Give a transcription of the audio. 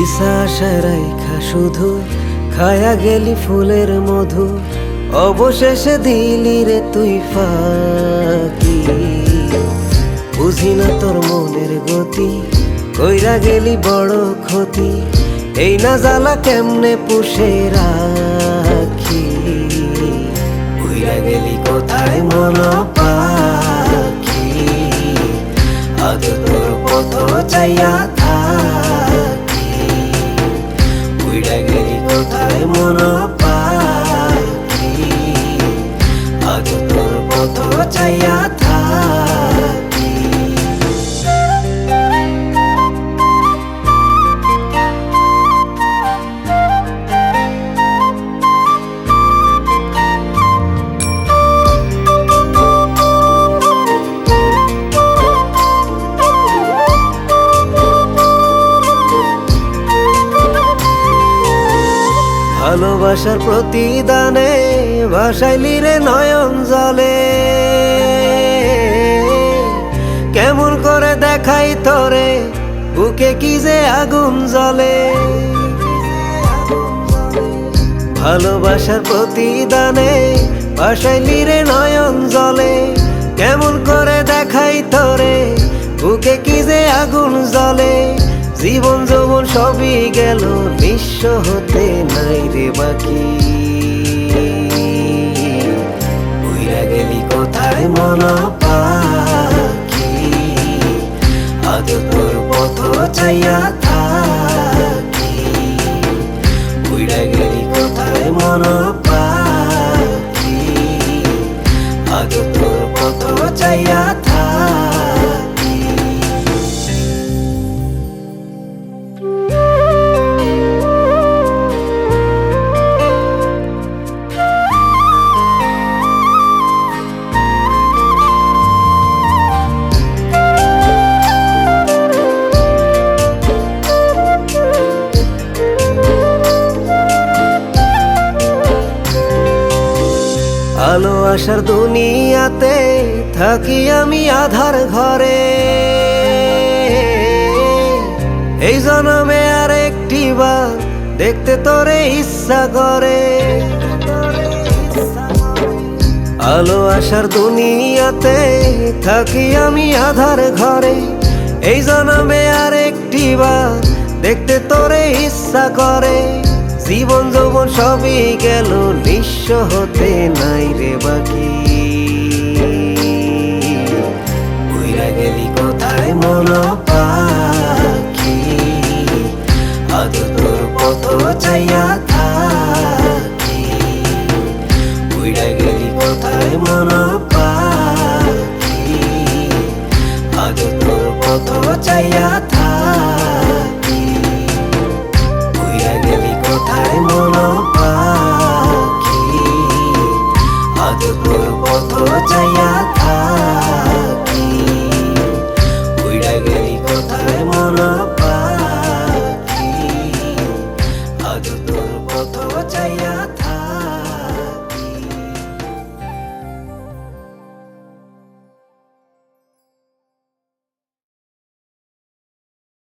আশা আশা রাইখা শুধু, খায়া গেলি ফুলের মধু অবশেষে দিলি রে তুই ফাঁকি। বুঝি না তোর মনের গতি, কইরা গেলি বড় ক্ষতি। এই না জ্বালা কেমনে পুষে রাখি? কইরা গেলি কোথায় মন পাখি আজ তোর পথ চাইয়া চাইয়া ভালোবাসার প্রতিদানে ভাসাইলি রে নয়ন জলে। কেমন করে দেখাই তোরে, বুকে কি যে আগুন জ্বলে। ভালোবাসার প্রতিদানে ভাসাইলি রে নয়ন জলে কেমন করে দেখাই তোরে, বুকে কি যে আগুন জ্বলে। জীবন যৌবন সবই গেল নিঃস্ব হতে নাই। রে বাকি। উইরা গেলি কোথায় মন পাখি আজ তোর পথ চাইয়া থাকি? উইরা গেলি কোথায় মন আলো আসার দুনিয়াতে থাকি আমি আধার ঘরে। এই জনমে আর একটি বার দেখতে তোরে ইচ্ছা করে। আলো আসার দুনিয়াতে থাকি আমি আধার ঘরে। এই জনমে আর একটি বার দেখতে তোরে ইচ্ছা করে। জীবন যৌবন সবই গেল, নিঃস্ব হতে নাই রে বাকি। উইরা গেলি কোথায় মন পাখি আজ তোর পথ চাইয়া থাকি? উইরা গেলি কোথায় মন আজ চাইয়া